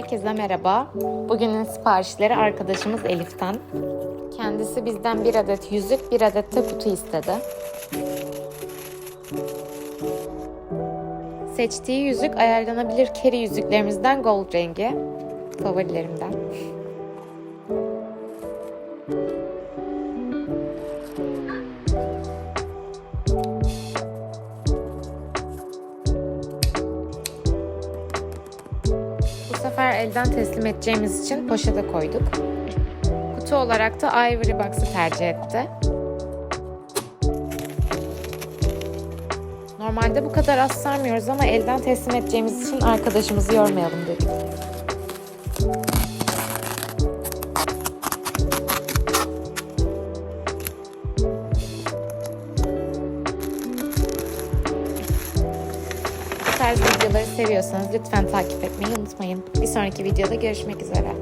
Herkese merhaba. Bugünün siparişleri arkadaşımız Elif'ten. Kendisi bizden bir adet yüzük, bir adet de kutu istedi. Seçtiği yüzük ayarlanabilir keri yüzüklerimizden gold rengi. Favorilerimden. Sefer elden teslim edeceğimiz için poşete koyduk. Kutu olarak da Ivory Box'ı tercih etti. Normalde bu kadar az sarmıyoruz ama elden teslim edeceğimiz için arkadaşımızı yormayalım dedik. Tarz videoları seviyorsanız lütfen takip etmeyi unutmayın. Bir sonraki videoda görüşmek üzere.